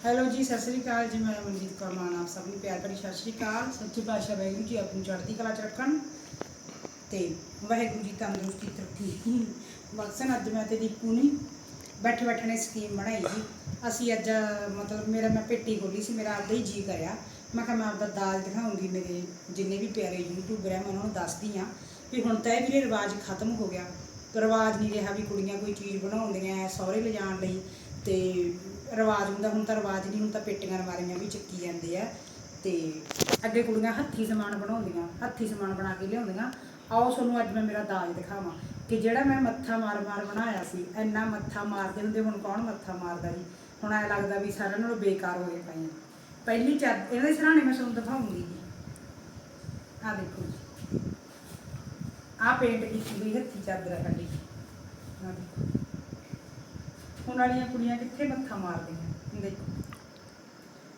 Hello ਜੀ ਸਤਿ ਸ੍ਰੀ ਅਕਾਲ ਜੀ ਮੈਂ ਮਨਜੀਤ ਕੌਰ ਮਾਨ ਆਪ ਸਭ ਨੂੰ ਪਿਆਰ ਭਰੀ ਸਤਿ ਸ੍ਰੀ ਅਕਾਲ ਸੱਚੇ ਪਾਤਸ਼ਾਹ ਵਾਹਿਗੁਰੂ ਜੀ ਆਪਣੀ ਚੜ੍ਹਦੀ ਕਲਾ ਚ ਰੱਖਣ ਤੇ ਵਾਹਿਗੁਰੂ ਜੀ ਤੰਦਰੁਸਤੀ ਤਰੱਕੀ ਬਖਸ਼ਣ ਅੱਜ ਮੈਂ ਤੇ ਦੀਪੂ ਨੇ ਬੈਠੇ ਬੈਠੇ ਨੇ ਸਕੀਮ ਬਣਾਈ ਜੀ ਅਸੀਂ ਅੱਜ ਮਤਲਬ ਮੇਰਾ ਮੈਂ ਪੇਟੀ ਖੋਲੀ ਸੀ ਮੇਰਾ ਆਪਦਾ ਹੀ ਜੀ ਕਰਿਆ ਮੈਂ ਕਿਹਾ ਮੈਂ ਆਪਦਾ ਦਾਜ ਦਿਖਾਉਂਗੀ ਮੇਰੇ ਜਿੰਨੇ ਵੀ ਪਿਆਰੇ ਯੂਟਿਊਬਰ ਆ ਮੈਂ ਉਹਨਾਂ ਨੂੰ ਦੱਸਦੀ ਆ ਵੀ ਹੁਣ ਤਾਂ ਇਹ ਵੀਰੇ ਰਿਵਾਜ ਖਤਮ ਹੋ ਗਿਆ ਰਿਵਾਜ ਨਹੀਂ ਰਿਹਾ ਵੀ ਕੁੜੀਆਂ ਕੋਈ ਚੀਜ਼ ਬਣਾਉਂਦੀਆਂ ਐ ਸਹੁਰੇ ਲਿਜਾਣ ਲਈ ਤੇ ਰਿਵਾਜ ਹੁੰਦਾ, ਹੁਣ ਤਾਂ ਰਿਵਾਜ ਨਹੀਂ, ਹੁਣ ਤਾਂ ਪੇਟੀਆਂ ਅਲਮਾਰੀਆਂ ਵੀ ਚੱਕੀ ਜਾਂਦੇ ਆ। ਤੇ ਅੱਗੇ ਕੁੜੀਆਂ ਹੱਥੀ ਸਮਾਨ ਬਣਾਉਂਦੀਆਂ, ਹੱਥੀ ਸਮਾਨ ਬਣਾ ਕੇ ਲਿਆਉਂਦੀਆਂ। ਆਓ ਤੁਹਾਨੂੰ ਅੱਜ ਮੈਂ ਮੇਰਾ ਦਾਜ ਦਿਖਾਵਾਂ ਕਿ ਜਿਹੜਾ ਮੈਂ ਮੱਥਾ ਮਾਰ ਮਾਰ ਬਣਾਇਆ ਸੀ, ਇੰਨਾ ਮੱਥਾ ਮਾਰਦੇ ਹੁੰਦੇ ਹੁਣ ਕੌਣ ਮੱਥਾ ਮਾਰਦਾ ਜੀ? ਹੁਣ ਐ ਲੱਗਦਾ ਵੀ ਸਾਰਿਆਂ ਨਾਲੋਂ ਬੇਕਾਰ ਹੋਏ ਪਏ ਆ ਪਹਿਲੀ ਚਾਦਰ ਇਹਨਾਂ ਦੇ ਸਰਾਣੇ ਮੈਂ ਤੁਹਾਨੂੰ ਦਿਖਾਉਂਗੀ ਜੀ। ਆ ਦੇਖੋ ਜੀ। ਆ ਪੇਂਟ ਕੀਤੀ ਹੋਈ ਹੱਥੀ ਚਾਦਰ ਹੈ ਸਾਡੀ ਆਹ ਦੇਖੋ। ਹੁਣ ਵਾਲੀਆਂ ਕੁੜੀਆਂ ਕਿੱਥੇ ਮੱਥਾ ਮਾਰਦੀਆਂ? ਦੇਖੋ।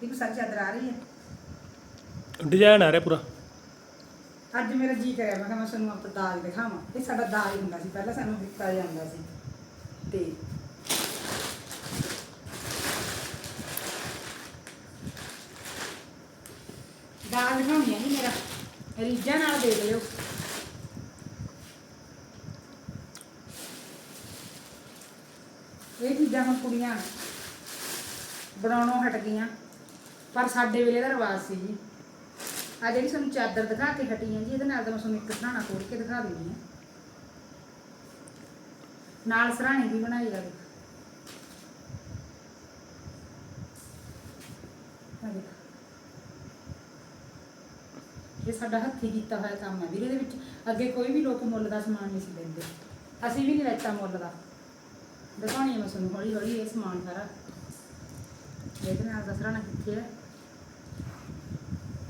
ਇਹ ਸਾਰੀ ਚਾਦਰ ਆ ਰਹੀ ਹੈ? ਡਿਜ਼ਾਈਨ ਆ ਰਿਹਾ ਪੂਰਾ। ਅੱਜ ਮੇਰਾ ਜੀ ਕਰਿਆ ਮੈਂ ਕਿਹਾ ਮੈਂ ਤੁਹਾਨੂੰ ਆਪਣਾ ਦਾਜ ਦਿਖਾਵਾਂ। ਇਹ ਸਾਡਾ ਦਾਜ ਹੁੰਦਾ ਸੀ ਪਹਿਲਾਂ ਸਾਨੂੰ ਦਿੱਤਾ ਜਾਂਦਾ ਸੀ। ਤੇ ਆ ਜੀ ਮੇਰਾ। ਰੀਝਾਂ ਨਾਲ ਦੇ ਲਿਓ ਇਹ ਚੀਜ਼ਾਂ ਹੁਣ ਕੁੜੀਆਂ ਬਣਾਉਣੋਂ ਹਟ ਗਈਆਂ। ਪਰ ਸਾਡੇ ਵੇਲੇ ਦਾ ਰਿਵਾਜ ਸੀ ਜੀ। ਆ ਜਿਹੜੀ ਤੁਹਾਨੂੰ ਚਾਦਰ ਦਿਖਾ ਕੇ ਹਟੀ ਹਾਂ ਜੀ, ਇਹਦੇ ਨਾਲ ਤਾਂ ਮੈਂ ਤੁਹਾਨੂੰ ਇੱਕ ਸਰਾਣਾ ਖੋਲ ਕੇ ਦਿਖਾ ਦਿੰਦੀ ਹਾਂ। ਨਾਲ ਸਰਾਣੀ ਵੀ ਬਣਾਈ ਦਾ ਇਹ ਸਾਡਾ ਹੱਥੀ ਕੀਤਾ ਹੋਇਆ ਕੰਮ ਹੈ ਵੀਰੇ ਦੇ ਵਿੱਚ। ਅੱਗੇ ਕੋਈ ਵੀ ਲੋਕ ਮੁੱਲ ਦਾ ਸਮਾਨ ਨਹੀਂ ਸੀ ਦਿੰਦੇ ਅਸੀਂ ਵੀ ਨਹੀਂ ਲੈਤਾ ਮੁੱਲ ਦਾ। ਦਿਖਾਉਣੀ ਹੈ ਮੈਂ ਤੁਹਾਨੂੰ, ਹੌਲੀ ਹੌਲੀ ਇਹ ਸਮਾਨ ਸਾਰਾ। ਇਹਦੇ ਨਾਲ ਦਾ ਸਰਾਣਾ ਕਿੱਥੇ ਹੈ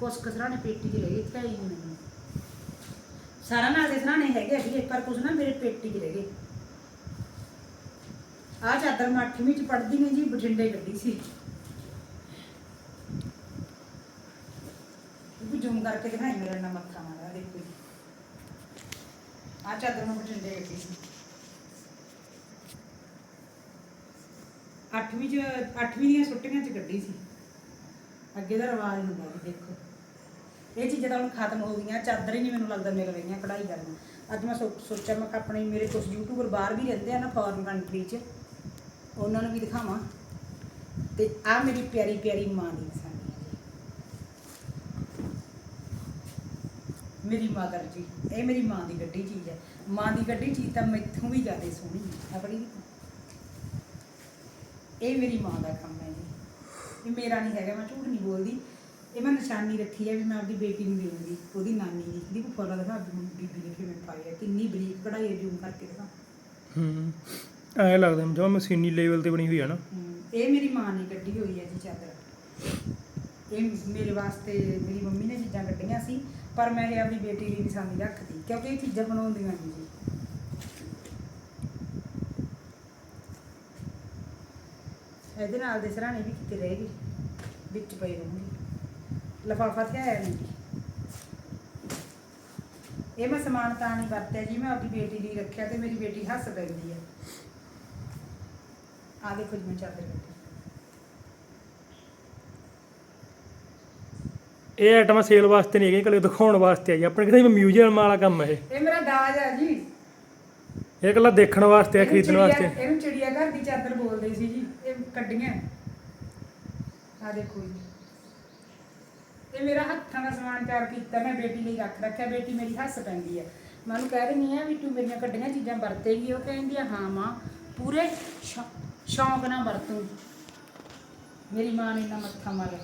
ਕੁਛ ਕਸਰਾ ਨੇ ਪੇਟੀ 'ਚ ਰਹਿ ਇੱਥੇ ਹੀ ਮੈਨੂੰ। ਸਾਰਾ ਨਾਲ ਦੇ ਸਰਾਣੇ ਹੈਗੇ ਆ ਪਰ ਕੁਛ ਨਾ ਮੇਰੇ ਪੇਟੀ 'ਚ ਰਹਿ ਗਏ। ਆ ਚਾਦਰ ਮੈਂ 8ਵੀਂ 'ਚ ਪੜਦੀ ਨੇ ਜੀ, ਬਠਿੰਡੇ ਗੱਡੀ ਸੀ। ਇਹ ਵੀ ਜ਼ੂਮ ਕਰਕੇ ਦਿਖਾਈ ਮੇਰਾ ਨਾ ਮੱਥਾ ਮਾਰਿਆ, ਦੇਖੋ ਆ ਚਾਦਰ ਮੈਂ ਬਠਿੰਡੇ ਗੱਡੀ ਸੀ। 8ਵੀਂ 'ਚ 8ਵੀਂ ਦੀਆਂ ਛੁੱਟੀਆਂ 'ਚ ਗੱਡੀ ਸੀ। ਅੱਗੇ ਦਾ ਰਿਵਾਜ ਹੁੰਦਾ ਸੀ ਦੇਖੋ। ਇਹ ਚੀਜ਼ਾਂ ਤਾਂ ਹੁਣ ਖਤਮ ਹੋ ਗਈਆਂ, ਚਾਦਰ ਹੀ ਨਹੀਂ ਮੈਨੂੰ ਲੱਗਦਾ ਮਿਲ ਰਹੀਆਂ ਕਢਾਈ ਕਰਨ ਅੱਜ ਮੈਂ ਸੋ- ਸੋਚਿਆ, ਮੈਂ ਆਪਣੇ ਮੇਰੇ ਕੁਝ ਯੂਟਿਊਬਰ ਬਾਹਰ ਵੀ ਰਹਿੰਦੇ ਆ ਨਾ ਫੋਰਨ ਕੰਟਰੀ 'ਚ, ਉਹਨਾਂ ਨੂੰ ਵੀ ਦਿਖਾਵਾਂ। ਤੇ ਆ ਮੇਰੀ ਪਿਆਰੀ ਪਿਆਰੀ ਮਾਂ ਦੀ ਨਿਸ਼ਾਨੀ ਮੇਰੀ ਮਾਦਰ ਜੀ, ਇਹ ਮੇਰੀ ਮਾਂ ਦੀ ਗੱਡੀ ਚੀਜ਼ ਹੈ। ਮਾਂ ਦੀ ਗੱਡੀ ਚੀਜ਼ ਤਾਂ ਮੈਥੋਂ ਵੀ ਜ਼ਿਆਦਾ ਸੋਹਣੀ ਹੈ। ਆਪਣੀ ਇਹ ਮੇਰੀ ਮਾਂ ਦਾ ਕੰਮ ਹੈ ਜੀ। ਇਹ ਮੇਰਾ ਨਹੀਂ ਹੈਗਾ ਮੈਂ ਝੂਠ ਨਹੀਂ ਬੋਲਦੀ। ਇਹ ਮੈਂ ਨਿਸ਼ਾਨੀ ਰੱਖੀ ਹੈ ਵੀ ਮੈਂ ਆਪਦੀ ਬੇਟੀ ਨੂੰ ਦੇਵਾਂਗੀ ਉਹਦੀ ਨਾਨੀ ਦੀ ਦੀ ਫੋਟੋ ਦਿਖਾ ਦੂੰ ਬੀਬੀ ਨੇ ਕਿਵੇਂ ਪਾਈ ਹੈ। ਕਿੰਨੀ ਬਰੀਕ ਕਢਾਈ ਹੈ ਜੂਮ ਕਰਕੇ ਦਿਖਾ। ਹੂੰ ਐ ਲੱਗਦਾ ਜਿਵੇਂ ਮਸ਼ੀਨੀ ਲੈਵਲ ਤੇ ਬਣੀ ਹੋਈ ਆ ਨਾ। ਇਹ ਮੇਰੀ ਮਾਂ ਨੇ ਕੱਢੀ ਹੋਈ ਹੈ ਜੀ ਚਾਦਰ। ਇਹ ਮੇਰੇ ਵਾਸਤੇ ਮੇਰੀ ਮੰਮੀ ਨੇ ਚੀਜ਼ਾਂ ਕੱਢੀਆਂ ਸੀ ਪਰ ਮੈਂ ਇਹ ਆਪਣੀ ਬੇਟੀ ਲਈ ਨਿਸ਼ਾਨੀ ਰੱਖਦੀ ਕਿਉਂਕਿ ਇਹ ਚੀਜ਼ਾਂ ਬਣਾਉਂਦੀਆਂ ਨਹੀਂ ਜੀ ਇਹਦੇ ਨਾਲ ਦੇ ਸਰਾਣੇ ਵੀ ਕਿਤੇ ਰਹਿ ਗਏ ਵਿੱਚ ਪਈ ਰਹੂੰਗੀ ਲਫਾਫਾ ਤੇ ਆਇਆ ਨਹੀਂ। ਇਹ ਮੈਂ ਸਮਾਨ ਤਾਂ ਨਹੀਂ ਵਰਤਿਆ ਜੀ ਮੈਂ ਆਪਣੀ ਬੇਟੀ ਲਈ ਰੱਖਿਆ ਤੇ ਮੇਰੀ ਬੇਟੀ ਹੱਸ ਪੈਂਦੀ ਹੈ ਆ ਦੇਖੋ ਜੀ ਮੈਂ ਚਾਦਰ ਕੱਢੀ। ਇਹ ਆਈਟਮਾਂ ਸੇਲ ਵਾਸਤੇ ਨਹੀਂ ਹੈਗੀਆਂ ਕਲੇ ਦਿਖਾਉਣ ਵਾਸਤੇ ਆ ਜੀ। ਆਪਣੇ ਕਹਿੰਦੇ ਮਿਊਜ਼ੀਅਮ ਵਾਲਾ ਕੰਮ ਹੈ ਇਹ। ਇਹ ਮੇਰਾ ਦਾਜ ਆ ਜੀ। ਇਹ ਇਕੱਲਾ ਦੇਖਣ ਵਾਸਤੇ ਆ ਖਰੀਦਣ ਵਾਸਤੇ। ਇਹਨੂੰ ਚਿੜੀਆ ਘਰ ਦੀ ਚਾਦਰ ਬੋਲਦੇ ਸੀ ਜੀ ਇਹ ਕੱਢੀਆਂ। ਆ ਦੇਖੋ ਜੀ। ਇਹ ਮੇਰਾ ਹੱਥਾਂ ਦਾ ਸਮਾਨ ਤਿਆਰ ਕੀਤਾ ਮੈਂ ਬੇਟੀ ਲਈ ਰੱਖ ਰੱਖਿਆ ਬੇਟੀ ਮੇਰੀ ਹੱਸ ਪੈਂਦੀ ਹੈ ਮੈਂ ਉਹਨੂੰ ਕਹਿ ਰਹੀ ਆ ਵੀ ਤੂੰ ਮੇਰੀਆਂ ਕੱਢੀਆਂ ਚੀਜ਼ਾਂ ਵਰਤੇਗੀ ਉਹ ਕਹਿੰਦੀ ਆ ਹਾਂ ਮਾਂ ਪੂਰੇ ਸ਼ੌਂਕ ਨਾਲ ਵਰਤੂ। ਮੇਰੀ ਮਾਂ ਨੇ ਇੰਨਾ ਮੱਥਾ ਮਾਰਿਆ।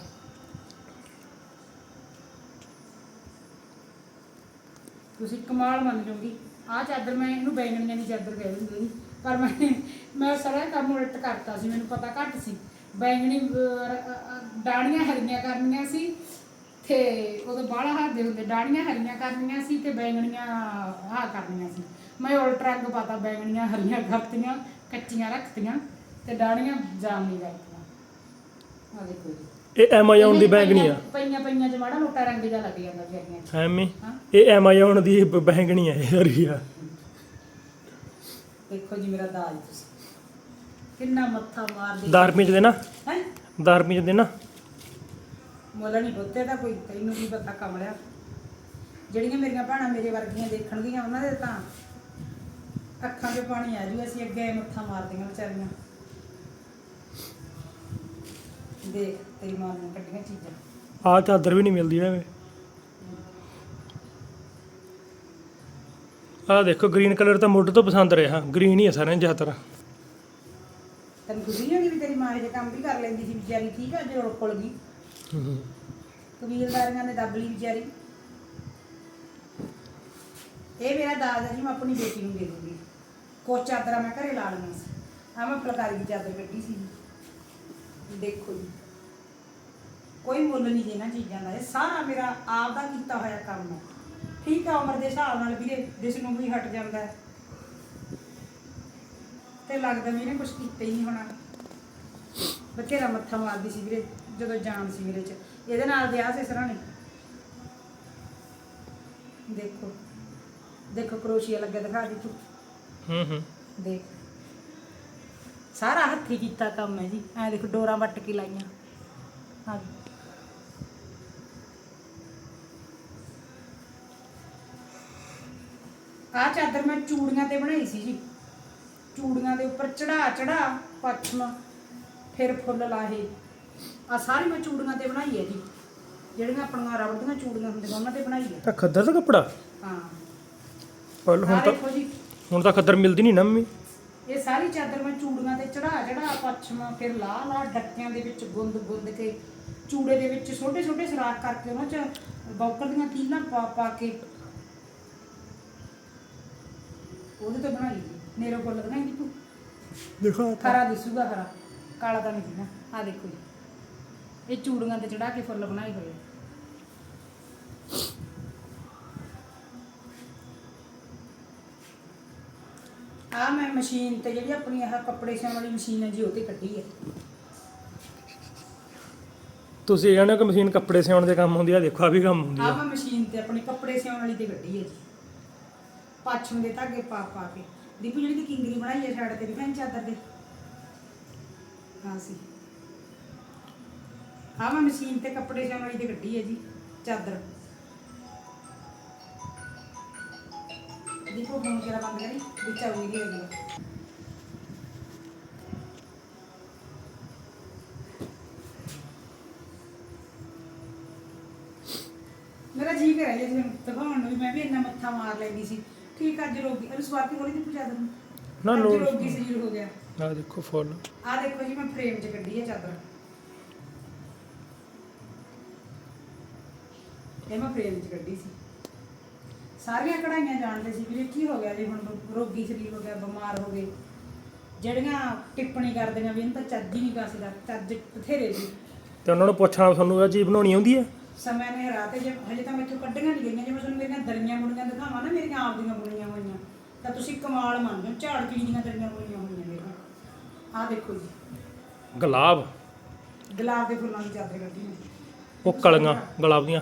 ਤੁਸੀਂ ਕਮਾਲ ਮੰਨ ਜਾਓਗੀ। ਆਹ ਚਾਦਰ ਮੈਂ ਇਹਨੂੰ ਬੈਂਗਣੀਆਂ ਦੀ ਚਾਦਰ ਕਹਿ ਦਿੰਦੀ ਸੀ। ਪਰ ਮੈਂ ਮੈਂ ਸਾਰਾ ਕੰਮ ਉਲਟ ਕਰਤਾ ਸੀ ਮੈਨੂੰ ਪਤਾ ਘੱਟ ਸੀ। ਬੈਂਗਣੀ ਅਹ, ਡਾਣੀਆਂ ਹਰੀਆਂ ਕਰਨੀਆਂ ਸੀ ਤੇ ਉਦੋਂ ਬਾਹਲਾ ਹੱਥਦੇ ਹੁੰਦੇ ਡਾਣੀਆਂ ਹਰੀਆਂ ਕਰਨੀਆਂ ਸੀ ਤੇ ਬੈਂਗਣੀਆਂ ਆਹ ਕਰਨੀਆਂ ਸੀ। ਮੈਂ ਉਲਟ ਰੰਗ ਪਾਤਾ ਬੈਂਗਣੀਆਂ ਹਰੀਆਂ ਕਰਤੀਆਂ ਕੱਚੀਆਂ ਰੱਖਤੀਆਂ ਤੇ ਡਾਣੀਆਂ ਜਾਮਨੀ ਕਰਤੀਆਂ। ਆ ਦੇਖੋ ਜੀ। ਇਹ ਐਮਾਜ਼ੋਨ ਦੀ ਬੈਂਗਣੀ ਆ। ਪਈਆਂ ਪਈਆਂ ਚ ਮਾੜਾ ਮੋਟਾ ਰੰਗ ਜਿਹਾ ਲੱਗ ਜਾਂਦਾ 'ਚ। ਐਵੇਂ? ਇਹ ਐਮਾਜ਼ੋਨ ਦੀ ਬ- ਬੈਂਗਣੀ ਆ ਇਹ ਹਰੀ ਆ। ਦੇਖੋ ਜੀ ਮੇਰਾ ਦਾਜ ਤੁਸੀਂ। ਕਿੰਨਾ ਮੱਥਾ ਮਾਰਦੇ 10 ਰੁਪਏ ਚ ਦੇ ਨਾ ਹੈ? 10 ਰੁਪਏ ਦੇ ਨਾ ਮੁੱਲ ਨਹੀਂ ਬੁੱਤੇ ਦਾ ਕੋਈ ਤੈਨੂੰ ਕੀ ਪਤਾ ਕਮਲਿਆ। ਜਿਹੜੀਆਂ ਮੇਰੀਆਂ ਭੈਣਾਂ ਮੇਰੇ ਵਰਗੀਆਂ ਦੇਖਣਗੀਆਂ ਉਹਨਾਂ ਦੇ ਤਾਂ ਅੱਖਾਂ 'ਚ ਪਾਣੀ ਆ ਜੂ ਅਸੀਂ ਅੱਗੇ ਮੱਥਾ ਮਾਰਦੀਆਂ ਵਿਚਾਰੀਆਂ। ਦੇਖ। ਤੇਰੀ ਮਾਂ ਨੂੰ ਕੱਢੀਆਂ ਚੀਜ਼ਾਂ। ਆਹ ਚਾਦਰ ਵੀ ਨਹੀਂ ਮਿਲਦੀ ਐਵੇਂ। ਆਹ ਦੇਖੋ ਗ੍ਰੀਨ ਕਲਰ ਤਾਂ ਮੁੱਢ ਤੋਂ ਪਸੰਦ ਰਿਹਾ। ਗ੍ਰੀਨ ਹੀ ਹੈ ਸਾਰਿਆਂ ਜ਼ਿਆਦਾਤਰ। ਤੈਨੂੰ ਖੁਸ਼ੀ ਹੁੰਦੀ ਵੀ ਤੇਰੀ ਮਾਂ ਇਹ ਕੰਮ ਵੀ ਕਰ ਲੈਂਦੀ ਸੀ ਵਿਚਾਰੀ ਠੀਕ ਆ ਜੇ ਰੁੱਕਲ ਗਈ। ਕਬੀਲਦਾਰੀਆਂ ਨੇ ਦੱਬ ਲਈ ਵਿਚਾਰੀ। ਇਹ ਮੇਰਾ ਹੈ ਜੀ ਮੈਂ ਆਪਣੀ ਬੇਟੀ ਨੂੰ ਦੇ ਦੂੰਗੀ। ਕੁਛ ਚਾਦਰਾਂ ਮੈਂ ਘਰੇ ਲਾ ਲਈਆਂ ਸੀ। ਆ ਮੈਂ ਫੁਲਕਾਰੀ ਦੀ ਚਾਦਰ ਕੱਢੀ ਸੀ ਦੇਖੋ ਜੀ। ਕੋਈ ਮੁੱਲ ਨਹੀਂ ਇਹਨਾਂ ਚੀਜ਼ਾਂ ਦਾ। ਇਹ ਸਾਰਾ ਮੇਰਾ ਆਪ ਦਾ ਕੀਤਾ ਹੋਇਆ ਕੰਮ ਹੈ। ਠੀਕ ਆ ਉਮਰ ਦੇ ਹਿਸਾਬ ਨਾਲ ਵੀਰੇ ਜਿਸ ਨੂੰ ਵੀ ਹਟ ਜਾਂਦਾ ਹੈ। ਤੇ ਲੱਗਦਾ ਵੀ ਇਹਨੇ ਕੁਝ ਕੀਤਾ ਹੀ ਨਹੀਂ ਹੋਣਾ। ਬਥੇਰਾ ਮੱਥਾ ਮਾਰਦੀ ਸੀ ਵੀਰੇ ਜਦੋਂ ਜਾਣ ਸੀ ਮੇਰੇ ਚ। ਇਹਦੇ ਨਾਲ ਵਿਆਹ ਸੀ ਸਰਾਣੇ। ਦੇਖੋ ਦੇਖੋ ਕਰੋਸ਼ੀਆ ਲੱਗਾ ਦਿਖਾ ਦੀ ਤੂੰ। ਹੂੰ ਹੂੰ। ਦੇਖ। ਸਾਰਾ ਹੱਥੀ ਕੀਤਾ ਕੰਮ ਹੈ ਜੀ। ਐ ਦੇਖੋ ਡੋਰਾਂ ਵੱਟ ਕੇ ਲਾਈਆਂ। ਹਾਂ ਆ ਚਾਦਰ ਮੈਂ ਚੂੜੀਆਂ ਤੇ ਬਣਾਈ ਸੀ ਜੀ। ਚੂੜੀਆਂ ਦੇ ਉੱਪਰ ਚੜਾ ਚੜਾ ਪੱਛਮ ਫਿਰ ਫੁੱਲ ਲਾਹੇ। ਆ ਸਾਰੀ ਮੈਂ ਚੂੜੀਆਂ ਤੇ ਬਣਾਈ ਹੈ ਜੀ। ਜਿਹੜੀਆਂ ਆਪਣੀਆਂ ਰਬੜ ਦੀਆਂ ਚੂੜੀਆਂ ਹੁੰਦੀਆਂ ਉਹਨਾਂ ਤੇ ਬਣਾਈ ਹੈ। ਤਾਂ ਖੱਦਰ ਦਾ ਕੱਪੜਾ? ਹਾਂ। ਪਰ ਹੁਣ ਤਾਂ ਦੇਖੋ ਜੀ। ਹੁਣ ਤਾਂ ਖੱਦਰ ਮਿਲਦੀ ਨਹੀਂ ਨਾ ਮੰਮੀ। ਇਹ ਸਾਰੀ ਚਾਦਰ ਮੈਂ ਚੂੜੀਆਂ ਤੇ ਚੜਾ ਚੜਾ ਪੱਛਮ ਫਿਰ ਲਾ ਲਾ ਡੱਕਿਆਂ ਦੇ ਵਿੱਚ ਗੁੰਦ ਗੁੰਦ ਕੇ ਚੂੜੇ ਦੇ ਵਿੱਚ ਛੋਟੇ ਛੋਟੇ ਸਰਾਖ ਕਰਕੇ ਉਹਨਾਂ 'ਚ ਬੌਕਰ ਦੀਆਂ ਤੀਲਾਂ ਪਾ ਪਾ ਕੇ ਉਹਦੇ ਤੇ ਬਣਾਈ। ਨੇਰੋ ਫੁੱਲ ਬਣਾਈ ਦੀ ਤੂੰ? ਦਿਖਾ ਹਰਾ ਦਿਸੂਗਾ ਹਰਾ। ਕਾਲਾ ਤਾਂ ਨਹੀਂ ਦਿਸਣਾ। ਆ ਦੇਖੋ ਜੀ। ਇਹ ਚੂੜੀਆਂ ਤੇ ਚੜਾ ਕੇ ਫੁੱਲ ਬਣਾਏ ਹੋਏ। ਆ। ਮੈਂ ਮਸ਼ੀਨ ਤੇ ਜਿਹੜੀ ਆਪਣੀ ਆਹ ਕੱਪੜੇ ਸਿਉਣ ਵਾਲੀ ਮਸ਼ੀਨ ਹੈ ਜੀ ਉਹ ਤੇ ਕੱਢੀ ਹੈ। ਤੁਸੀਂ ਕਹਿੰਦੇ ਹੋ ਕਿ ਮਸ਼ੀਨ ਕੱਪੜੇ ਸਿਉਣ ਦੇ ਕੰਮ ਹੁੰਦੀ ਆ, ਦੇਖੋ ਆ ਵੀ ਕੰਮ ਹੁੰਦੀ ਆ। ਆ ਮੈਂ ਮਸ਼ੀਨ ਤੇ ਆਪਣੀ ਕੱਪੜੇ ਸਿਉਣ ਵਾਲੀ ਤੇ ਕੱਢੀ ਹੈ ਜੀ। ਪਾਛਮ ਦੇ ਧਾਗੇ ਪਾ ਪਾ ਕੇ। ਦੀਪੂ ਜਿਹੜੀ ਕਿ ਕਿੰਗਰੀ ਬਣਾਈ ਹੈ ਸਾਈਡ ਤੇ ਵੀ, ਭੈਣ ਚਾਦਰ ਦੇ। ਹਾਂ ਸੀ। ਆ ਮੈਂ ਮਸ਼ੀਨ ਤੇ ਕੱਪੜੇ ਸਿਉਣ ਵਾਲੀ ਤੇ ਕੱਢੀ ਹੈ ਜੀ, ਚਾਦਰ। ਦੀਪੂ ਹੁਣ ਕਿਹੜਾ ਬੰਦ ਕਰੀ, ਵਿੱਚ ਆਉਗੀ ਹੈਗੀ ਆ। ਮੇਰਾ ਦਿਖਾਉਣ ਨੂੰ ਵੀ ਮੈਂ ਵੀ ਇੰਨਾ ਮੱਥਾ ਮਾਰ ਲੈਂਦੀ ਸੀ। ਠੀਕ ਆ ਅੱਜ ਰੋਗੀ ਅਰੇ ਸਵਾਤੀ ਕੋਲੀ ਦੀ ਪੁਜਾ ਦੂੰ ਨਾ ਲੋੜ ਰੋਗੀ ਸਰੀਰ ਹੋ ਗਿਆ। ਆ ਦੇਖੋ ਫੁੱਲ। ਆ ਦੇਖੋ ਜੀ ਮੈਂ ਫਰੇਮ 'ਚ ਕੱਢੀ ਹੈ ਚਾਦਰ। ਇਹ ਮੈਂ ਫਰੇਮ 'ਚ ਕੱਢੀ ਸੀ। ਸਾਰੀਆਂ ਕਢਾਈਆਂ ਜਾਣਦੇ ਸੀ ਵੀਰੇ ਕੀ ਹੋ ਗਿਆ ਜੀ ਹੁਣ ਰੋਗੀ ਸਰੀਰ ਹੋ ਗਿਆ ਬਿਮਾਰ ਹੋ ਗਏ। ਜਿਹੜੀਆਂ ਟਿੱਪਣੀ ਕਰਦੀਆਂ ਵੀ ਇਹਨਾਂ ਤਾਂ ਚੱਜ ਹੀ ਨਹੀਂ ਕਾਸਦਾ ਚੱਜ ਬਥੇਰੇ ਜੀ ਤੇ ਉਹਨਾਂ ਨੂੰ ਪੁੱਛਣਾ ਤੁਹਾਨੂੰ ਇਹ ਚੀਜ਼ ਬਣਾਉਣੀ ਆਉਂਦੀ ਹੈ? ਸਮੇਂ ਨੇ ਹਰਾ ਤੇ ਜੇ ਹਜੇ ਤਾਂ ਮੈਥੋਂ ਕੱਢੀਆਂ ਨਹੀਂ ਗਈਆਂ ਜੇ ਮੈਂ ਤੁਹਾਨੂੰ ਮੇਰੀਆਂ ਦਰੀਆਂ ਬੁਣੀਆਂ ਦਿਖਾਵਾਂ ਨਾ ਮੇਰੀਆਂ ਆਪ ਦੀਆਂ ਬੁਣੀਆਂ ਹੋਈਆਂ ਤਾਂ ਤੁਸੀਂ ਕਮਾਲ ਮੰਨ ਜਾਓ ਝਾੜ ਚੀਜ਼ ਦੀਆਂ ਦਰੀਆਂ ਬੁਣੀਆਂ ਹੋਈਆਂ ਮੇਰੀਆਂ ਆਹ ਦੇਖੋ ਜੀ। ਗੁਲਾਬ। ਗੁਲਾਬ ਦੇ ਫੁੱਲਾਂ ਦੀ ਚਾਦਰ ਕੱਢੀ ਮੈਂ ਉਹ ਕਲੀਆਂ ਗੁਲਾਬ ਦੀਆਂ।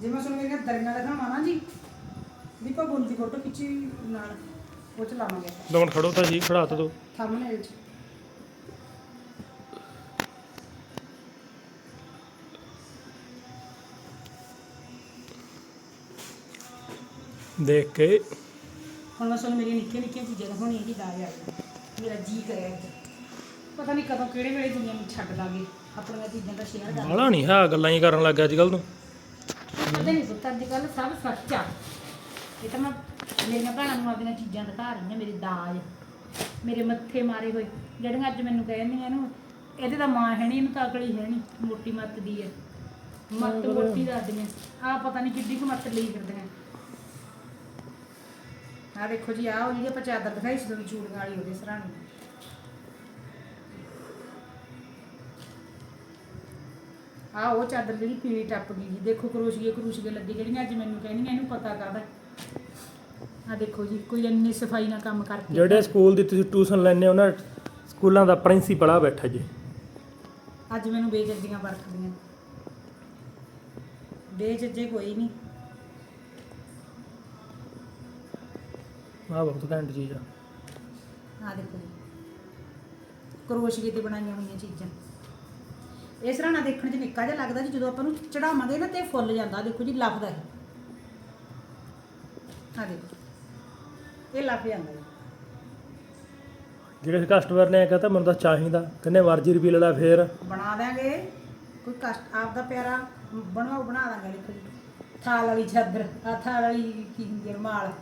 ਜੇ ਮੈਂ ਤੁਹਾਨੂੰ ਮੇਰੀਆਂ ਦਰੀਆਂ ਦਿਖਾਵਾਂ ਨਾ ਜੀ ਦੀਪਾ ਬੁਣ ਦੀ ਫੋਟੋ ਖਿੱਚੀ ਨਾਲ ਉਹ ਚ ਲਾਵਾਂਗੇ। ਦੋ ਮਿੰਟ ਖੜੋ ਤਾਂ ਜੀ ਖੜਾ ਤਾ ਦੋ। ਥੰਬਨੇਲ ਚ। ਦੇਖ ਕੇ। ਹੁਣ ਮੈਂ ਤੁਹਾਨੂੰ ਮੇਰੀਆਂ ਨਿੱਕੀਆਂ ਨਿੱਕੀਆਂ ਚੀਜ਼ਾਂ ਦਿਖਾਉਣੀਆਂ ਜੀ ਦਾਜ ਆ ਮੇਰਾ ਜੀ ਕਰਿਆ ਅੱਜ ਪਤਾ ਨਹੀਂ ਕਦੋਂ ਕਿਹੜੇ ਵੇਲੇ ਦੁਨੀਆ ਨੂੰ ਛੱਡ ਦਾਂਗੇ ਆਪਣੀਆਂ ਚੀਜ਼ਾਂ ਦਾ ਸ਼ੇਅਰ ਕਰ ਬਾਲਾ ਨਹੀਂ ਹੈ ਗੱਲਾਂ ਹੀ ਕਰਨ ਲੱਗਾ ਅੱਜ ਕੱਲ ਨੂੰ ਪਤਾ ਨਹੀਂ ਪੁੱਤ ਅੱਜ ਕੱਲ ਸਭ ਸੱਚ ਆ। ਇਹ ਤਾਂ ਮੈਂ ਮੇਰੀਆਂ ਭੈਣਾਂ ਨੂੰ ਆਪਣੀਆਂ ਚੀਜ਼ਾਂ ਦਿਖਾ ਰਹੀ ਹਾਂ ਮੇਰੇ ਦਾਜ। ਮੇਰੇ ਮੱਥੇ ਮਾਰੇ ਹੋਏ। ਜਿਹੜੀਆਂ ਅੱਜ ਮੈਨੂੰ ਕਹਿੰਦੀਆਂ ਇਹਨੂੰ ਇਹਦੇ ਤਾਂ ਮਾਂ ਹੈ ਨਹੀਂ ਇਹਨੂੰ ਤਾਂ ਅਕਲ ਹੀ ਹੈ ਨਹੀਂ ਮੋਟੀ ਮੱਤ ਦੀ ਹੈ। ਮੱਤ ਮੋਟੀ ਦੱਸਦੀਆਂ। ਆ ਪਤਾ ਨਹੀਂ ਕਿੱਡੀ ਕੁ ਮੱਤ ਲਈ ਫਿਰਦੀਆਂ। ਆ ਦੇਖੋ ਜੀ ਆ ਉਹ ਜਿਹੜੀ ਆਪਾਂ ਚਾਦਰ ਦਿਖਾਈ ਸੀ ਤੁਹਾਨੂੰ ਚੂੜੀਆਂ ਵਾਲੀ ਉਹਦੇ ਸਰਾਣੇ। ਆ ਉਹ ਚਾਦਰ ਜਿਹੜੀ ਪੀਲੀ ਟੱਪ ਗਈ ਜੀ। ਦੇਖੋ ਕਰੋਸ਼ੀਏ ਕਰੋਸ਼ੀਏ ਲੱਗੀ ਜਿਹੜੀਆਂ ਅੱਜ ਮੈਨੂੰ ਕਹਿੰਦੀਆਂ ਇਹਨੂੰ ਪਤਾ ਕਾਹਦਾ। ਆ ਦੇਖੋ ਜੀ ਕੋਈ ਇੰਨੀ ਸਫ਼ਾਈ ਨਾਲ ਕੰਮ ਕਰਕੇ ਜਿਹੜੇ ਸਕੂਲ ਦੀ ਤੁਸੀਂ ਟਿਊਸ਼ਨ ਲੈਂਦੇ ਹੋ ਨਾ ਸਕੂਲਾਂ ਦਾ ਪ੍ਰਿੰਸੀਪਲ ਆ ਬੈਠਾ ਜੀ। ਅੱਜ ਮੈਨੂੰ ਬੇਜੱਜੀਆਂ ਵਰਤਦੀਆਂ। ਬੇਜੱਜੇ ਕੋਈ ਨਹੀਂ। ਆਹ ਬਹੁਤ ਘੈਂਟ ਚੀਜ਼ ਆ। ਆ ਦੇਖੋ ਜੀ। ਕਰੋਸ਼ੀਏ ਤੇ ਬਣਾਈਆਂ ਹੋਈਆਂ ਚੀਜ਼ਾਂ। ਇਹ ਸਰਾਣਾ ਦੇਖਣ 'ਚ ਨਿੱਕਾ ਜਿਹਾ ਲੱਗਦਾ ਜੀ ਜਦੋਂ ਆਪਾਂ ਨੂੰ ਚੜਾਵਾਂਗੇ ਨਾ ਤੇ ਫੁੱਲ ਜਾਂਦਾ। ਦੇਖੋ ਜੀ ਲੱਭਦਾ ਹੈ ਆ ਦੇਖੋ। ਇਹ ਲੱਭ ਜਾਂਦਾ ਜੀ। ਜਿਹੜੇ ਕਸਟਮਰ ਨੇ ਕਹਤਾ ਮੈਨੂੰ ਤਾਂ ਚਾਹੀਦਾ ਕਹਿੰਦੇ ਮਰਜ਼ੀ ਰਿਪੀਲ ਵਾਲਾ ਫੇਰ। ਬਣਾ ਦਾਂਗੇ ਕੋਈ ਕਸ਼ਟ ਆਪਦਾ ਪਿਆਰਾ ਬਣਵਾਓ ਬਣਾ ਦਾਂਗੇ ਦੇਖੋ ਜੀ। ਥਾਲ ਵਾਲੀ ਚਾਦਰ ਆ ਥਾਲ ਵਾਲੀ ਕੀ ਹੁੰਦੀ ਰੁਮਾਲ।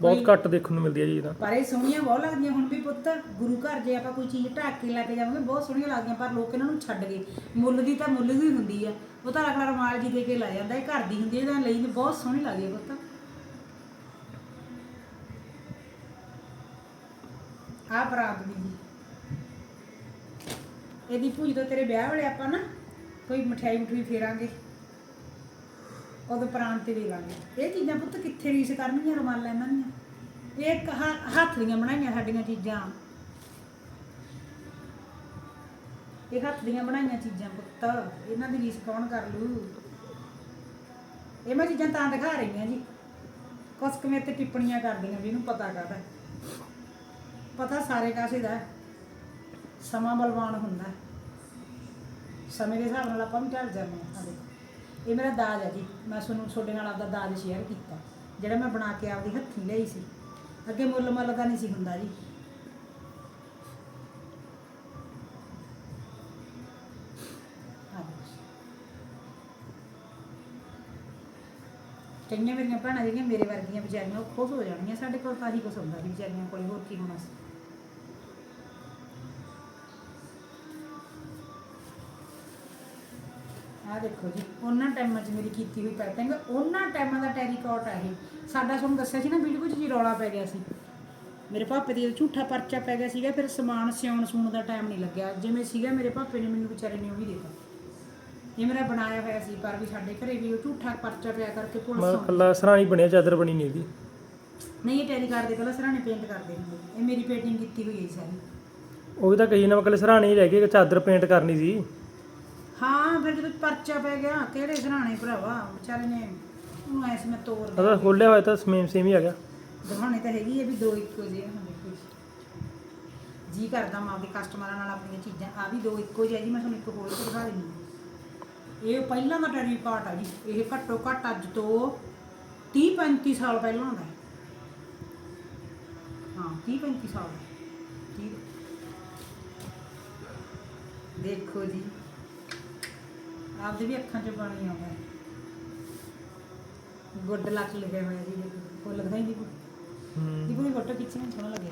ਬਹੁਤ ਘੱਟ ਦੇਖਣ ਨੂੰ ਮਿਲਦੀ ਹੈ ਜੀ ਇਹ ਤਾਂ ਪਰ ਇਹ ਸੋਹਣੀਆਂ ਬਹੁਤ ਲੱਗਦੀਆਂ ਹੁਣ ਵੀ ਪੁੱਤ। ਗੁਰੂ ਘਰ ਜੇ ਆਪਾਂ ਕੋਈ ਚੀਜ਼ ਢੱਕ ਕੇ ਲੈ ਕੇ ਜਾਵਾਂਗੇ ਬਹੁਤ ਸੋਹਣੀਆਂ ਲੱਗਦੀਆਂ ਪਰ ਲੋਕ ਇਹਨਾਂ ਨੂੰ ਛੱਡ ਗਏ ਮੁੱਲ ਦੀ ਤਾਂ ਮੁੱਲ ਦੀ ਹੁੰਦੀ ਆ। ਉਹ ਤਾਂ ਅਗਲਾ ਰੁਮਾਲ ਜੀ ਦੇ ਕੇ ਲੈ ਜਾਂਦਾ ਇਹ ਘਰ ਦੀ ਹੁੰਦੀ ਇਹਦਾ ਲਈ ਬਹੁਤ ਸੋਹਣੀ ਲੱਗਦੀ ਹੈ ਪੁੱਤ। ਆ ਬਰਾਤ ਦੀ ਜੀ। ਇਹਦੀ ਭੂਜੀ ਤੋਂ ਤੇਰੇ ਵਿਆਹ ਵੇਲੇ ਆਪਾਂ ਨਾ ਕੋਈ ਮਠਿਆਈ ਮਠੂਈ ਫੇਰਾਂਗੇ। ਉਦੋਂ ਪ੍ਰਾਂਤ ਤੇ ਦੇ ਲਾਂਗੇ। ਇਹ ਚੀਜ਼ਾਂ ਪੁੱਤ ਕਿੱਥੇ ਰੀਸ ਕਰਨਗੀਆਂ ਰੁਮਾਲਾਂ ਇਹਨਾਂ ਦੀਆਂ? ਇਹ ਇੱਕ ਹ- ਹੱਥ ਦੀਆਂ ਬਣਾਈਆਂ ਸਾਡੀਆਂ ਚੀਜ਼ਾਂ। ਇਹ ਹੱਥ ਦੀਆਂ ਬਣਾਈਆਂ ਚੀਜ਼ਾਂ ਪੁੱਤ। ਇਹਨਾਂ ਦੀ ਰੀਸ ਕੌਣ ਕਰ ਲੂ? ਇਹ ਮੈਂ ਚੀਜ਼ਾਂ ਤਾਂ ਦਿਖਾ ਰਹੀ ਹਾਂ ਜੀ। ਕੁਛ ਕੁ ਮੇਰੇ ਤੇ ਟਿੱਪਣੀਆਂ ਕਰਦੀਆਂ ਵੀ ਇਹਨੂੰ ਪਤਾ ਕਾਹਦਾ ਹੈ। ਪਤਾ ਸਾਰੇ ਕਾਸੇ ਦਾ ਹੈ। ਸਮਾਂ ਬਲਵਾਨ ਹੁੰਦਾ ਹੈ। ਸਮੇਂ ਦੇ ਹਿਸਾਬ ਨਾਲ ਆਪਾਂ ਵੀ ਢਲ ਜਾਂਦੇ ਹਾਂ ਸਾਡੇ ਇਹ ਮੇਰਾ ਦਾਜ ਹੈ ਜੀ। ਮੈਂ ਤੁਹਾਨੂੰ ਤੁਹਾਡੇ ਨਾਲ ਆਪਦਾ ਦਾਜ ਸ਼ੇਅਰ ਕੀਤਾ। ਜਿਹੜਾ ਮੈਂ ਬਣਾ ਕੇ ਆਪਦੀ ਹੱਥੀਂ ਲਈ ਸੀ। ਅੱਗੇ ਮੁੱਲ ਮੁੱਲ ਦਾ ਨਹੀਂ ਸੀ ਹੁੰਦਾ ਜੀ। ਕਈਆਂ ਮੇਰੀਆਂ ਭੈਣਾਂ ਜਿਹੜੀਆਂ ਮੇਰੇ ਵਰਗੀਆਂ ਵਿਚਾਰੀਆਂ ਉਹ ਖੁਸ਼ ਹੋ ਜਾਣਗੀਆਂ। ਸਾਡੇ ਕੋਲ ਤਾਂ ਹੀ ਕੁਛ ਹੁੰਦਾ ਸੀ ਵਿਚਾਰੀਆਂ ਕੋਲ ਹੋਰ ਕੀ ਹੋਣਾ ਸੀ। ਆ ਦੇਖੋ ਜੀ ਉਹਨਾਂ ਟਾਈਮਾਂ 'ਚ ਮੇਰੀ ਕੀਤੀ ਹੋਈ ਪੈਟਿੰਗ ਉਹਨਾਂ ਟਾਈਮਾਂ ਦਾ ਟੈਰੀਕੋਟ ਆ ਇਹ। ਸਾਡਾ ਤੁਹਾਨੂੰ ਦੱਸਿਆ ਸੀ ਨਾ ਵੀਡੀਓ ਵਿੱਚ ਜੀ ਰੌਲਾ ਪੈ ਗਿਆ ਸੀ। ਮੇਰੇ ਪਾਪੇ ਦੇ ਝੂਠਾ ਪਰਚਾ ਪੈ ਗਿਆ ਸੀਗਾ ਫਿਰ ਸਮਾਨ ਸਿਉਣ ਸੂਣ ਦਾ ਟਾਈਮ ਨਹੀਂ ਲੱਗਿਆ। ਜਿਵੇਂ ਸੀਗਾ ਮੇਰੇ ਪਾਪੇ ਨੇ ਮੈਨੂੰ ਵਿਚਾਰੇ ਨੇ ਉਹ ਵੀ ਦਿੱਤਾ। ਇਹ ਮੇਰਾ ਬਣਾਇਆ ਹੋਇਆ ਸੀ ਪਰ ਵੀ ਸਾਡੇ ਘਰੇ ਵੀ ਉਹ ਝੂਠਾ ਪਰਚਾ ਪਿਆ ਕਰਕੇ ਪੁਲਿਸ ਮੈਂ। ਕੱਲਾ ਸਰਾਣੀ ਬਣਿਆ ਚਾਦਰ ਬਣੀ ਨਹੀਂ ਇਹਦੀ ਨਹੀਂ ਇਹ ਟੈਰੀ ਕਰਦੇ ਪਹਿਲਾਂ ਸਰਾਣੇ ਪੇਂਟ ਕਰਦੇ ਹੁੰਦੇ। ਇਹ ਮੇਰੀ ਪੇਂਟਿੰਗ ਕੀਤੀ ਹੋਈ ਹੈ ਸਾਰੀ। ਉਹ ਵੀ ਤਾਂ ਕਹੀ ਨਾ ਮੈਂ ਕੱਲੇ ਸਰਾਣੀ ਹੀ ਰਹਿ ਗਈ ਚਾਦਰ ਪੇਂਟ ਕਰਨੀ ਸੀ। ਹਾਂ ਫਿਰ ਜਦੋਂ ਪਰਚਾ ਪੈ ਗਿਆ ਕਿਹੜੇ ਸਰਾਣੇ ਭਰਾਵਾ ਵਿਚਾਰੇ ਨੇ ਉਹਨੂੰ ਐਸ ਮੈਂ ਤੋੜ ਉਹਦਾ ਖੋਲਿਆ ਹੋਇਆ ਤਾਂ ਸੇਮ ਸੇਮ ਹੀ ਆ ਗਿਆ ਦਿਖਾਉਣੇ ਤਾਂ ਹੈਗੀ ਹੈ ਵੀ ਦੋ ਇੱਕੋ ਜਿਹੇ ਹਨ ਦੇਖੋ ਜੀ ਕਰਦਾ ਮੈਂ ਆਪਦੇ ਕਸਟਮਰਾਂ ਨਾਲ ਆਪਣੀਆਂ ਚੀਜ਼ਾਂ ਆ ਵੀ ਦੋ ਇੱਕੋ ਜਿਹੇ ਜੀ ਮੈਂ ਤੁਹਾਨੂੰ ਇੱਕ ਹੋਰ ਦਿਖਾ ਦਿੰਦੀ ਇਹ ਪਹਿਲਾਂ ਦਾ ਟੈਰੀ ਪਾਰਟ ਆ ਜੀ ਇਹ ਘੱਟੋ ਘੱਟ ਅੱਜ ਤੋਂ 30 35 ਸਾਲ ਪਹਿਲਾਂ ਦਾ ਹੈ। ਹਾਂ 30 35 ਸਾਲ ਦਾ 30 ਦੇਖੋ ਜੀ। ਆਪਦੇ ਵੀ ਅੱਖਾਂ 'ਚ ਪਾਣੀ ਆਉਂਦਾ ਹੈ। ਗੁੱਡ ਲੱਕ ਲਿਖਿਆ ਹੋਇਆ ਜੀ ਦੇਖੋ ਫੁੱਲ ਦਿਖਾਈ ਦੀ ਹੂੰ। ਦੀਪੂ ਦੀ ਫੋਟੋ ਖਿੱਚੀ ਨਾ ਸੋਹਣਾ ਲੱਗਿਆ।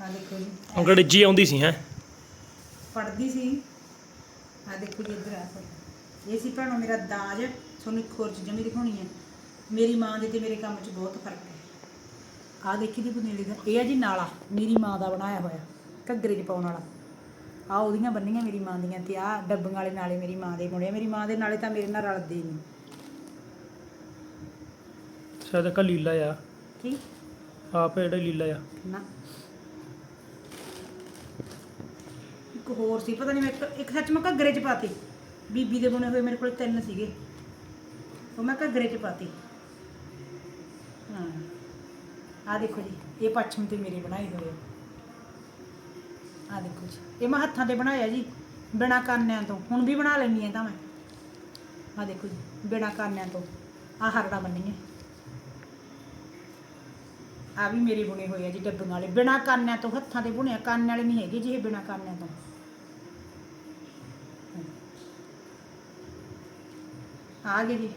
ਹਾਂ ਦੇਖੋ ਜੀ। ਅੰਗਰੇਜ਼ੀ ਆਉਂਦੀ ਸੀ ਹੈ? ਪੜਦੀ ਸੀ। ਆ ਦੇਖੋ ਜੀ ਇੱਧਰ ਆ ਫੋਟੋ। ਇਹ ਸੀ ਭੈਣੋ ਮੇਰਾ ਦਾਜ ਤੁਹਾਨੂੰ ਇੱਕ ਹੋਰ ਚੀਜ਼ਾਂ ਵੀ ਦਿਖਾਉਣੀ ਹੈ ਮੇਰੀ ਮਾਂ ਦੇ ਤੇ ਮੇਰੇ ਕੰਮ 'ਚ ਬਹੁਤ ਫ਼ਰਕ ਹੈ। ਆ ਦੇਖੀ ਦੀ ਬੁਨੇਲੀ ਦਾ ਇਹ ਆ ਜੀ ਨਾਲਾ ਮੇਰੀ ਮਾਂ ਦਾ ਬਣਾਇਆ ਹੋਇਆ ਘੱਗਰੇ 'ਚ ਪਾਉਣ ਵਾਲਾ। ਆ ਉਹਦੀਆਂ ਬੰਨੀਆਂ ਮੇਰੀ ਮਾਂ ਦੀਆਂ ਤੇ ਆ ਡੱਬੀਆਂ ਵਾਲੇ ਨਾਲੇ ਮੇਰੀ ਮਾਂ ਦੇ ਆ। ਮੇਰੀ ਮਾਂ ਦੇ ਨਾਲੇ ਤਾਂ ਮੇਰੇ ਨਾਲ ਰਲਦੇ ਨਹੀਂ ਸ਼ਾਇਦ ਕਾ ਲੀਲਾ ਆ। ਕੀ? ਆਪ ਜਿਹੜਾ ਲੀਲਾ ਆ। ਨਾ। ਇੱਕ ਹੋਰ ਸੀ ਪਤਾ ਨਹੀਂ ਮੈਂ ਇੱਕ- ਇੱਕ ਸੱਚ ਮੈਂ ਘੱਗਰੇ ਚ ਪਾਤੀ। ਬੀਬੀ ਦੇ ਬੁਣੇ ਹੋਏ ਮੇਰੇ ਕੋਲ ਤਿੰਨ ਸੀਗੇ। ਉਹ ਮੈਂ ਘੱਗਰੇ ਚ ਪਾਤੀ। ਹਾਂ। ਆ ਦੇਖੋ ਜੀ ਇਹ ਪੱਛਮ ਤੇ ਮੇਰੇ ਬਣਾਏ ਹੋਏ ਆ। ਆ ਦੇਖੋ ਜੀ, ਇਹ ਮੈਂ ਹੱਥਾਂ ਤੇ ਬਣਾਇਆ ਜੀ, ਬਿਨਾ ਕਾਨਿਆਂ ਤੋਂ। ਹੁਣ ਵੀ ਬਣਾ ਲੈਂਦੀ ਆ ਤਾਂ ਮੈਂ। ਆ ਦੇਖੋ ਜੀ, ਬਿਨਾ ਕਾਨਿਆਂ ਤੋਂ। ਆ ਹਰੜਾ ਬੰਨੀਏ ਆ ਵੀ ਮੇਰੇ ਬੁਣੇ ਹੋਏ ਆ ਜੀ ਡੱਬੀਆਂ ਵਾਲੇ। ਬਿਨਾ ਕਾਨਿਆਂ ਤੋਂ ਹੱਥਾਂ ਦੇ ਬੁਣੇ ਆ ਕੰਨ ਵਾਲੇ ਨਹੀਂ ਹੈਗੇ ਜੀ ਇਹ ਬਿਨਾ ਕਾਨਿਆਂ ਤੋਂ। ਆ ਗਏ ਜੀ,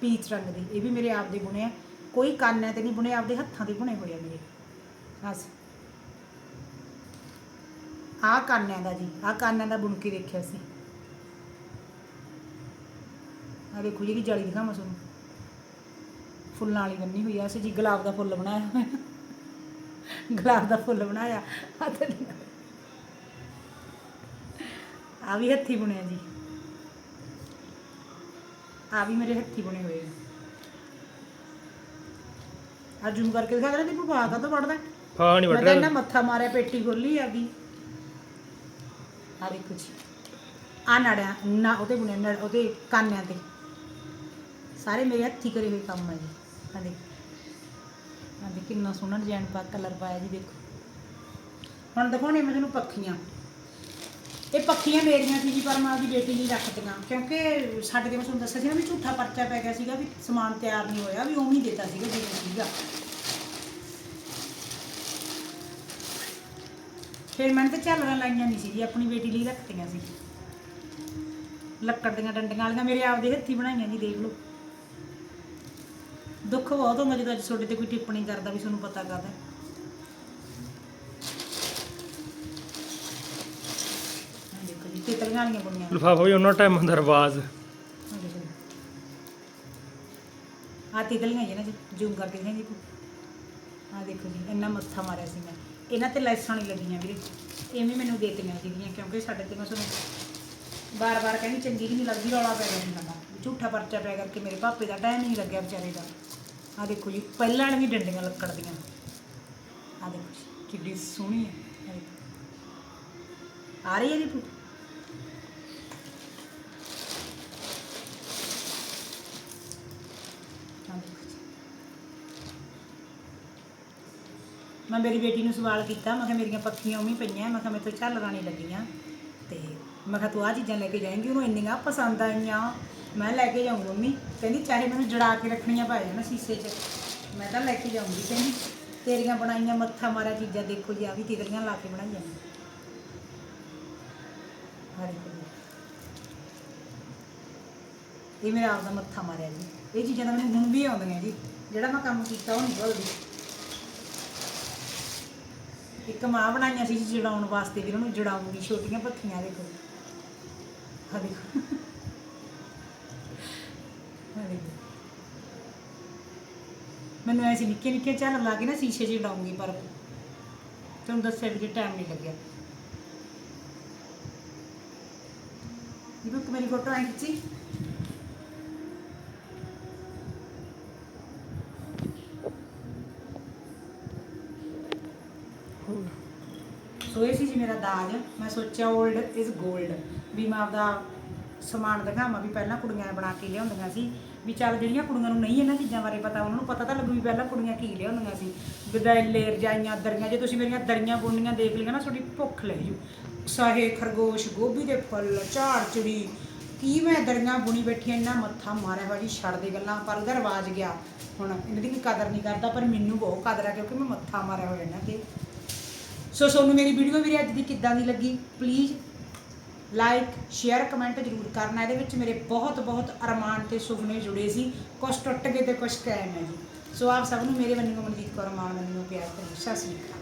ਪੀਚ ਰੰਗ ਦੇ। ਇਹ ਵੀ ਮੇਰੇ ਆਪ ਦੇ ਬੁਣੇ ਆ। ਕੋਈ ਕਾਨਿਆਂ ਤੇ ਨਹੀਂ ਬੁਣੇ, ਆਪਦੇ ਹੱਥਾਂ ਦੇ ਬੁਣੇ ਹੋਏ ਆ ਮੇਰੇ। ਬਸ। ਆ ਕਾਨਿਆਂ ਦਾ ਜੀ ਆ ਕਾਨਿਆਂ ਦਾ ਬੁਣ ਕੇ ਦੇਖਿਆ ਸੀ। ਆ ਦੇਖੋ ਜੀ ਜਲੀ ਦਿਖਾਵਾਂ ਤੁਹਾਨੂੰ? ਫੁੱਲਾਂ ਵਾਲੀ ਬੰਨੀ ਹੋਈ ਆ ਅਸੀਂ ਜੀ ਗੁਲਾਬ ਦਾ ਫੁੱਲ ਬਣਾਇਆ ਹੋਇਆ। ਗੁਲਾਬ ਦਾ ਫੁੱਲ ਬਣਾਇਆ ਹੱਥ ਨਾਲ ਆ ਵੀ ਹੱਥੀ ਬੁਣਿਆ ਜੀ। ਆ ਵੀ ਮੇਰੇ ਹੱਥੀ ਬੁਣੇ ਹੋਏ ਆ। ਆ ਜੂਮ ਕਰਕੇ ਦਿਖਾ ਦੇ ਦੀਪੂ ਪਾ ਕਾ ਵੜਦਾ ਫਾ ਨਹੀਂ ਮੈਂ ਤਾਂ ਇਹਨਾਂ ਰਿਹਾ ਮੱਥਾ ਮਾਰਿਆ ਪੇਟੀ ਖੋਲੀ ਆ ਗਈ ਆ ਦੇਖੋ ਜੀ। ਆ ਨੜਿਆ ਨਾ, ਉਹਦੇ ਬੁਣੇ ਨੜ ਉਹਦੇ ਕਾਨਿਆਂ ਤੇ। ਸਾਰੇ ਮੇਰੇ ਹੱਥੀ ਕਰੇ ਹੋਏ ਕੰਮ ਆ ਜੀ। ਆ ਦੇਖ। ਹਾਂਜੀ ਕਿੰਨਾ ਸੋਹਣਾ ਡਿਜ਼ਾਈਨ ਪਾ ਕਲਰ ਪਾਇਆ ਜੀ, ਦੇਖੋ। ਹੁਣ ਦਿਖਾਉਣੇ ਮੈਂ ਤੁਹਾਨੂੰ ਪੱਖੀਆਂ। ਇਹ ਪੱਖੀਆਂ ਮੇਰੀਆਂ ਸੀ ਜੀ, ਪਰ ਮੈਂ ਆਪਦੀ ਬੇਟੀ ਲਈ ਰੱਖਤੀਆਂ। ਕਿਉਂਕਿ ਸਾਡੇ ਦੇ ਮੈਂ ਤੁਹਾਨੂੰ ਦੱਸਿਆ ਸੀ ਨਾ ਵੀ ਝੂਠਾ ਪਰਚਾ ਪੈ ਗਿਆ ਸੀਗਾ ਵੀ ਸਮਾਨ ਤਿਆਰ ਨਹੀਂ ਹੋਇਆ, ਵੀ ਉਹ ਨਹੀਂ ਦਿੱਤਾ ਸੀਗਾ, ਜਿਵੇਂ ਸੀਗਾ। ਫਿਰ ਮੈਂ ਤਾਂ ਝਾਲਰਾਂ ਲਾਈਆਂ ਨਹੀਂ ਸੀ ਜੀ ਆਪਣੀ ਬੇਟੀ ਲਈ ਰੱਖਤੀਆਂ ਸੀ। ਲੱਕੜ ਦੀਆਂ ਡੰਡੀਆਂ ਵਾਲੀਆਂ ਮੇਰੇ ਆਪਦੇ ਹੱਥੀ ਬਣਾਈਆਂ ਜੀ ਦੇਖ ਲਓ। ਦੁੱਖ ਬਹੁਤ ਹੁੰਦਾ ਜਦੋਂ ਅੱਜ ਤੁਹਾਡੇ ਤੇ ਕੋਈ ਟਿੱਪਣੀ ਕਰਦਾ ਵੀ ਤੁਹਾਨੂੰ ਪਤਾ ਕਰਦਾ ਦੇਖੋ ਜੀ ਤਿਤਲੀਆਂ ਵਾਲੀਆਂ ਬੁਣੀਆਂ ਲਿਫਾਫਾ ਵੀ ਉਹਨਾਂ ਟਾਈਮ ਹੁੰਦਾ ਰਿਵਾਜ਼। ਦੇਖੋ। ਆਹ ਤਿਤਲੀਆਂ ਜੀ ਨਾ ਜੀ ਜ਼ੂਮ ਕਰਕੇ ਦਿਖਾਈ ਜੀ। ਆ ਦੇਖੋ ਜੀ ਇੰਨਾ ਮੱਥਾ ਮਾਰਿਆ ਸੀ ਮੈਂ। ਇਹਨਾਂ ਤੇ ਲੈਸਾਂ ਨਹੀਂ ਲੱਗੀਆਂ ਵੀਰੇ। ਐਵੇਂ ਮੈਨੂੰ ਦੇਤੀਆਂ ਸੀਗੀਆਂ ਕਿਉਂਕਿ ਸਾਡੇ ਤੇ ਮੈਂ ਤੁਹਾਨੂੰ ਬਾਰ-ਬਾਰ ਕਹਿੰਦੀ ਚੰਗੀ ਨਹੀਂ ਲੱਗਦੀ, ਰੌਲਾ ਪੈ ਗਿਆ ਸੀ ਸਾਡਾ ਝੂਠਾ ਪਰਚਾ ਪਿਆ ਕਰਕੇ ਮੇਰੇ ਭਾਪੇ ਦਾ ਟਾਈਮ ਨਹੀਂ ਲੱਗਿਆ ਵਿਚਾਰੇ ਦਾ। ਆ ਦੇਖੋ ਜੀ, ਪਹਿਲਾਂ ਵੀ ਡੰਡੀਆਂ ਲੱਕੜ ਦੀਆਂ। ਆ ਦੇਖੋ ਜੀ, ਕਿੱਡੀ ਸੋਹਣੀ ਹੈ। ਆ ਰਹੀ ਹੈ ਜੀ ਫੋਟੋ ਆਹ ਦੇਖੋ ਜੀ। ਮੈਂ ਮੇਰੀ ਬੇਟੀ ਨੂੰ ਸਵਾਲ ਕੀਤਾ, ਮੈਂ ਕਿਹਾ ਮੇਰੀਆਂ ਪੱਖੀਆਂ ਉਵੇਂ ਹੀ ਪਈਆਂ, ਮੈਂ ਕਿਹਾ ਮੇਰੇ ਤੋਂ ਝੱਲ ਨਹੀਂ ਲੱਗੀਆਂ। ਤੇ ਮੈਂ ਕਿਹਾ ਤੂੰ ਆਹ ਚੀਜ਼ਾਂ ਲੈ ਕੇ ਜਾਏਂਗੀ, ਉਹਨੂੰ ਇੰਨੀਆਂ ਪਸੰਦ ਆਈਆਂ। ਮੈਂ ਲੈ ਕੇ ਜਾਊਂ ਮੰਮੀ। ਕਹਿੰਦੀ ਚਾਹੇ ਮੈਨੂੰ ਜੜਾ ਕੇ ਰੱਖਣੀਆਂ ਪੈ ਜਾਣ ਸ਼ੀਸ਼ੇ 'ਚ। ਮੈਂ ਤਾਂ ਲੈ ਕੇ ਜਾਊਂਗੀ ਕਹਿੰਦੀ। ਤੇਰੀਆਂ ਬਣਾਈਆਂ ਮੱਥਾ ਮਾਰਿਆ ਚੀਜ਼ਾਂ ਦੇਖੋ ਜੀ ਆ ਵੀ ਤਿਤਲੀਆਂ ਲਾ ਕੇ ਬਣਾਈਆਂ। ਨੇ ਇਹ ਮੇਰਾ ਆਪਦਾ ਮੱਥਾ ਮਾਰਿਆ ਜੀ। ਇਹ ਚੀਜ਼ਾਂ ਤਾਂ ਮੈਨੂੰ ਹੁਣ ਵੀ ਆਉਂਦੀਆਂ ਜੀ। ਜਿਹੜਾ ਮੈਂ ਕੰਮ ਕੀਤਾ ਉਹ ਨਹੀਂ ਭੁੱਲਦੀ। ਇੱਕ ਮਾਂ ਬਣਾਈਆਂ ਸੀ ਜੜਾਉਣ ਵਾਸਤੇ ਵੀ, ਉਹਨੂੰ ਜੜਾਉਂਗੀ, ਛੋਟੀਆਂ ਪੱਖੀਆਂ ਦੇਖੋ। ਆ ਦੇਖੋ। ਮੈਨੂੰ ਐਸੀ ਨਿੱਕੇ ਨਿੱਕੇ ਝੱਲ ਲਾ ਕੇ ਨਾ ਸ਼ੀਸ਼ੇ 'ਚ ਜੜਾਉਂਗੀ, ਪਰ ਤੁਹਾਨੂੰ ਦੱਸਿਆ ਵੀ ਜੇ ਟਾਈਮ ਨਹੀਂ ਲੱਗਿਆ। ਇਹ ਇੱਕ ਮੇਰੀ ਫੋਟੋ ਆਈ ਖਿੱਚੀ। ਸੀ ਮੇਰਾ ਦਾਜ ਮੈਂ ਸੋਚਿਆ 올ਡ ਇਜ਼ 골ਡ ਵੀ ਮੈਂ ਆਪਦਾ ਸਮਾਨ ਦਿਖਾਵਾਂ ਵੀ ਪਹਿਲਾਂ ਕੁੜੀਆਂ ਬਣਾ ਕੇ ਲਿਆਉਂਦੀਆਂ ਸੀ ਵੀ ਚੱਲ ਜਿਹੜੀਆਂ ਕੁੜੀਆਂ ਨੂੰ ਨਹੀਂ ਇਹਨਾਂ ਚੀਜ਼ਾਂ ਬਾਰੇ ਪਤਾ ਉਹਨਾਂ ਨੂੰ ਪਤਾ ਤਾਂ ਲੱਗੂ ਵੀ ਪਹਿਲਾਂ ਕੁੜੀਆਂ ਕੀ ਲਿਆਉਂਦੀਆਂ ਸੀ। ਗਦੈਲੇ ਰਜਾਈਆਂ ਦਰੀਆਂ ਜੇ ਤੁਸੀਂ ਮੇਰੀਆਂ ਦਰੀਆਂ ਬੁਣਨੀਆਂ ਦੇਖ ਲਈਆਂ ਨਾ ਤੁਹਾਡੀ ਭੁੱਖ ਲੈ ਜੂ। ਸਾਹੇ ਖਰਗੋਸ਼ ਗੋਭੀ ਦੇ ਫੁੱਲ ਝਾੜ ਚੜੀ ਕੀ ਮੈਂ ਦਰੀਆਂ ਬੁਣੀ ਬੈਠੀ ਆਂ, ਇੰਨਾ ਮੱਥਾ ਮਾਰਿਆ ਹੋਇਆ ਜੀ ਛੱਡ ਦੇ ਗੱਲਾਂ ਪਰ ਉਹਦਾ ਰਿਵਾਜ ਗਿਆ। ਹੁਣ ਇਹਨਾਂ ਦੀ ਕੋਈ ਕਦਰ ਨਹੀਂ ਕਰਦਾ ਪਰ ਮੈਨੂੰ ਬਹੁਤ ਕਦਰ ਆ ਕਿਉਂਕਿ ਮੈਂ ਮੱਥਾ ਮਾਰਿਆ ਹੋਇਆ ਇਹਨਾਂ ਤੇ। ਸੋ ਤੁਹਾਨੂੰ ਮੇਰੀ ਵੀਡੀਓ ਵੀਰੇ ਅੱਜ ਦੀ ਕਿੱਦਾਂ ਦੀ ਲੱਗੀ? ਪਲੀਜ਼ ਲਾਈਕ ਸ਼ੇਅਰ ਕਮੈਂਟ ਜ਼ਰੂਰ ਕਰਨਾ। ਇਹਦੇ ਵਿੱਚ ਮੇਰੇ ਬਹੁਤ ਬਹੁਤ ਅਰਮਾਨ ਤੇ ਸੁਪਨੇ ਜੁੜੇ ਸੀ। ਕੁਛ ਟੁੱਟ ਗਏ ਤੇ ਕੁਛ ਕਾਇਮ ਹੈ ਜੀ। ਸੋ ਆਪ ਸਭ ਨੂੰ ਮੇਰੇ ਵੱਲੋਂ ਮਨਜੀਤ ਕੌਰ ਮਾਨ ਵੱਲੋਂ ਪਿਆਰ ਭਰੀ ਸਤਿ ਸ੍ਰੀ ਅਕਾਲ।